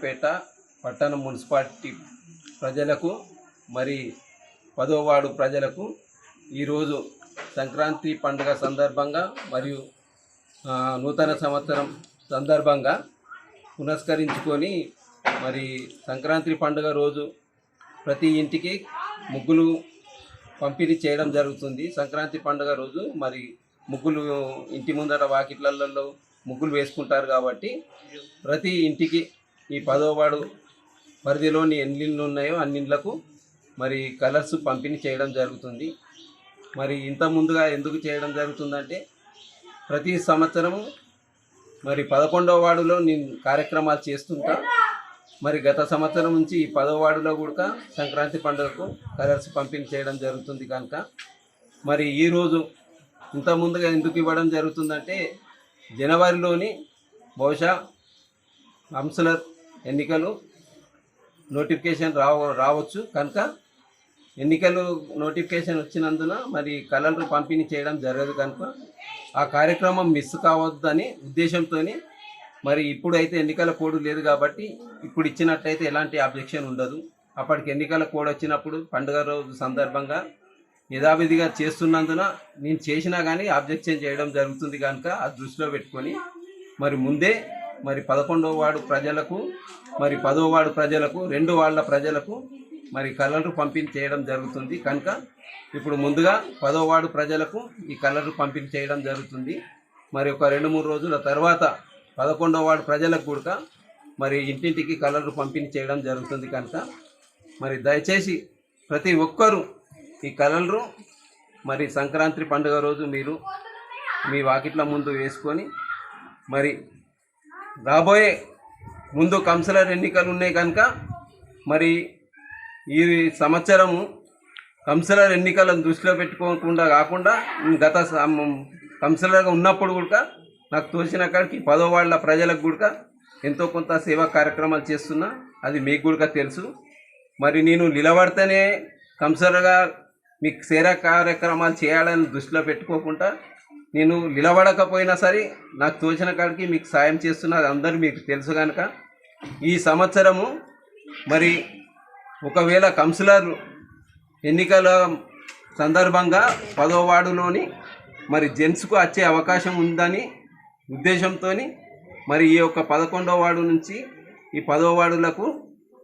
బేగంపేట పట్టణ మున్సిపాలిటీ ప్రజలకు మరి పదోవాడు ప్రజలకు ఈరోజు సంక్రాంతి పండుగ సందర్భంగా మరియు నూతన సంవత్సరం సందర్భంగా పునస్కరించుకొని మరి సంక్రాంతి పండుగ రోజు ప్రతి ఇంటికి ముగ్గులు పంపిణీ చేయడం జరుగుతుంది. సంక్రాంతి పండుగ రోజు మరి ముగ్గులు ఇంటి ముందర వాకిట్లలో ముగ్గులు వేసుకుంటారు కాబట్టి ప్రతి ఇంటికి ఈ పదో వాడు పరిధిలోని ఎన్ని ఇళ్ళు ఉన్నాయో అన్ని మరి కలర్స్ పంపిణీ చేయడం జరుగుతుంది. మరి ఇంత ముందుగా ఎందుకు చేయడం జరుగుతుందంటే ప్రతి సంవత్సరము మరి పదకొండవ వార్డులో నేను కార్యక్రమాలు చేస్తుంటా. మరి గత సంవత్సరం నుంచి ఈ పదవ వార్డులో కూడా సంక్రాంతి పండుగకు కలర్స్ పంపిణీ చేయడం జరుగుతుంది కనుక. మరి ఈరోజు ఇంత ముందుగా ఎందుకు ఇవ్వడం జరుగుతుందంటే జనవరిలోని బహుశా కౌన్సిలర్ ఎన్నికలు నోటిఫికేషన్ రావ రావచ్చు కనుక ఎన్నికలు నోటిఫికేషన్ వచ్చినందున మరి కలర్లు పంపిణీ చేయడం జరగదు కనుక ఆ కార్యక్రమం మిస్ కావద్దని ఉద్దేశంతో మరి ఇప్పుడు అయితే ఎన్నికల కోడ్ లేదు కాబట్టి ఇప్పుడు ఇచ్చినట్టయితే ఎలాంటి అబ్జెక్షన్ ఉండదు. అప్పటికి ఎన్నికల కోడ్ వచ్చినప్పుడు పండుగ రోజు సందర్భంగా యథావిధిగా చేస్తున్నందున నేను చేసినా కానీ అబ్జెక్షన్ చేయడం జరుగుతుంది కనుక అది దృష్టిలో పెట్టుకొని మరి ముందే మరి పదకొండవ వార్డు ప్రజలకు మరి పదో వార్డు ప్రజలకు రెండు వాళ్ళ ప్రజలకు మరి కలర్లు పంపిణీ చేయడం జరుగుతుంది. కనుక ఇప్పుడు ముందుగా పదో వార్డు ప్రజలకు ఈ కలర్లు పంపిణీ చేయడం జరుగుతుంది. మరి ఒక రెండు మూడు రోజుల తర్వాత పదకొండవ వార్డు ప్రజలకు కూడా మరి ఇంటింటికి కలర్లు పంపిణీ చేయడం జరుగుతుంది కనుక. మరి దయచేసి ప్రతి ఒక్కరూ ఈ కలర్లు మరి సంక్రాంతి పండుగ రోజు మీరు మీ వాకిట్ల ముందు వేసుకొని మరి రాబోయే ముందు కౌన్సిలర్ ఎన్నికలు ఉన్నాయి కనుక మరి ఈ సంవత్సరము కౌన్సిలర్ ఎన్నికలను దృష్టిలో పెట్టుకోకుండా కాకుండా గత కౌన్సిలర్గా ఉన్నప్పుడు కూడా నాకు తోచిన కాడికి పదో వాళ్ళ ప్రజలకు కూడా ఎంతో కొంత సేవా కార్యక్రమాలు చేస్తున్నా అది మీకు కూడా తెలుసు. మరి నేను నిలబడితేనే కౌన్సిలర్గా మీకు సేవా కార్యక్రమాలు చేయాలని దృష్టిలో పెట్టుకోకుండా నేను నిలబడకపోయినా సరే నాకు తోచిన కాడికి మీకు సాయం చేస్తున్నది అందరూ మీకు తెలుసు కనుక ఈ సంవత్సరము మరి ఒకవేళ కౌన్సిలర్ ఎన్నికల సందర్భంగా పదో వార్డులోని మరి జెంట్స్కు వచ్చే అవకాశం ఉందని ఉద్దేశంతో మరి ఈ యొక్క పదకొండవ వార్డు నుంచి ఈ పదో వార్డులకు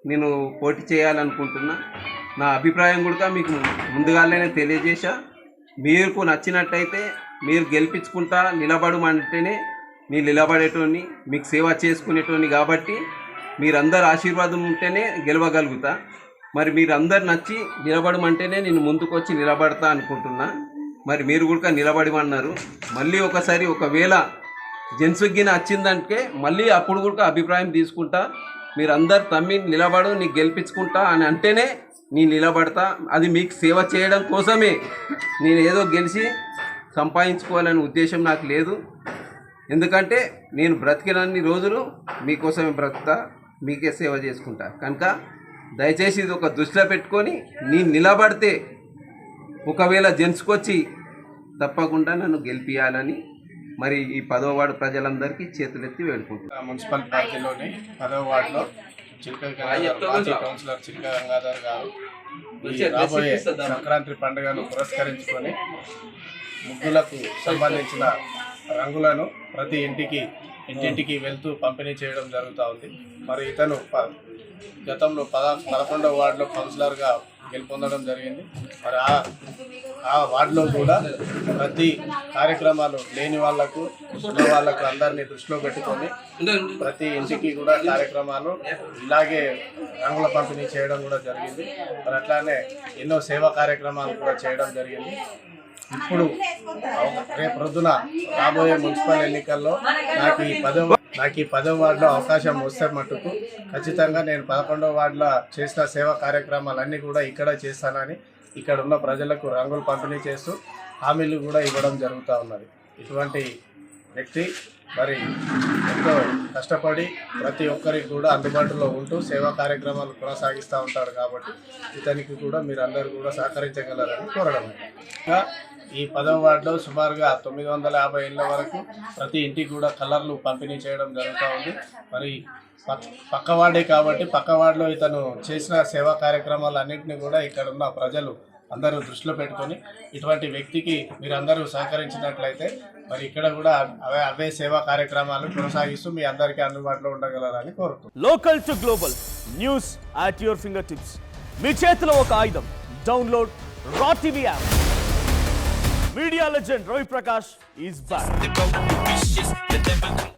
నేను పోటీ చేయాలనుకుంటున్నా. నా అభిప్రాయం కూడా మీకు ముందుగానే తెలియజేశా. మీకు నచ్చినట్టయితే మీరు గెలిపించుకుంటా నిలబడమంటేనే నేను నిలబడేటోని మీకు సేవ చేసుకునేటోని కాబట్టి మీరందరు ఆశీర్వాదం ఉంటేనే గెలవగలుగుతా. మరి మీరు అందరు నచ్చి నిలబడమంటేనే నేను ముందుకు వచ్చి నిలబడతా అనుకుంటున్నా. మరి మీరు కూడా నిలబడమన్నారు. మళ్ళీ ఒకసారి ఒకవేళ జెన్సుగ్గిన వచ్చిందంటే మళ్ళీ అప్పుడు కూడా అభిప్రాయం తీసుకుంటా. మీరు అందరు తమ్మి నిలబడు నీకు గెలిపించుకుంటా అని అంటేనే నేను నిలబడతా. అది మీకు సేవ చేయడం కోసమే. నేను ఏదో గెలిచి సంపాదించుకోవాలనే ఉద్దేశం నాకు లేదు. ఎందుకంటే నేను బ్రతికినన్ని రోజులు మీకోసమే బ్రతుకుతా మీకే సేవ చేసుకుంటా. కనుక దయచేసి ఇది ఒక దృష్టిలో పెట్టుకొని నేను నిలబడితే ఒకవేళ జెంట్స్కొచ్చి తప్పకుండా నన్ను గెలిపియాలని మరి ఈ పదో వార్డు ప్రజలందరికీ చేతులెత్తి వేడుకుంటున్నాను మున్సిపల్ పార్టీలోని పదవ వార్డులో చిల్క గంగాధర్ మాజీ కౌన్సిలర్ చిల్క గంగాధర్ గారు రాబోయే సంక్రాంతి పండుగను పురస్కరించుకొని ముగ్గులకు సంబంధించిన రంగులను ప్రతి ఇంటికి ఇంటింటికి వెళ్తూ పంపిణీ చేయడం జరుగుతూ ఉంది. మరి ఇతను ప- గతంలో పద పదకొండవ వార్డులో కౌన్సిలర్గా గెలుపొందడం జరిగింది. మరి ఆ ఆ వార్డులో కూడా ప్రతి కార్యక్రమాలు లేని వాళ్ళకు ఉన్న వాళ్ళకు అందరినీ దృష్టిలో పెట్టుకొని ప్రతి ఇంటికి కూడా కార్యక్రమాలు ఇలాగే రంగుల పంపిణీ చేయడం కూడా జరిగింది. మరి అట్లానే ఎన్నో సేవా కార్యక్రమాలు కూడా చేయడం జరిగింది. ఇప్పుడు రేపు రొద్దున రాబోయే మున్సిపల్ ఎన్నికల్లో నాకు ఈ పదవ నాకు ఈ పదో వార్డులో అవకాశం వస్తే మటుకు ఖచ్చితంగా నేను పదకొండవ వార్డులో చేసిన సేవా కార్యక్రమాలన్నీ కూడా ఇక్కడ చేస్తానని ఇక్కడ ఉన్న ప్రజలకు రంగులు పంపిణీ చేస్తూ హామీలు కూడా ఇవ్వడం జరుగుతూ ఉన్నది. ఇటువంటి వ్యక్తి మరి ఎంతో కష్టపడి ప్రతి ఒక్కరికి కూడా అందుబాటులో ఉంటూ సేవా కార్యక్రమాలు కొనసాగిస్తూ ఉంటాడు కాబట్టి ఇతనికి కూడా మీరు అందరూ కూడా సహకరించగలరని కోరడం. ఇంకా ఈ పదవ వార్డులో సుమారుగా తొమ్మిది వందల యాభై ఇళ్ళ వరకు ప్రతి ఇంటికి కూడా కలర్లు పంపిణీ చేయడం జరుగుతూ ఉంది. మరి పక్కవాడే పక్క వార్డే కాబట్టి పక్క వార్డులో ఇతను చేసిన సేవా కార్యక్రమాలు అన్నింటినీ కూడా ఇక్కడ ఉన్న ప్రజలు అందరూ దృష్టిలో పెట్టుకొని ఇటువంటి వ్యక్తికి మీరందరూ సహకరించినట్లయితే మరి ఇక్కడ కూడా అవే అవే సేవా కార్యక్రమాలు కొనసాగిస్తూ మీ అందరికీ అందుబాటులో ఉండగలరని కోరుతున్నాను local to global news at your finger tips మీ చేతిలో ఒక ఆయుధం. Download raw TV app media legend Ravi Prakash is back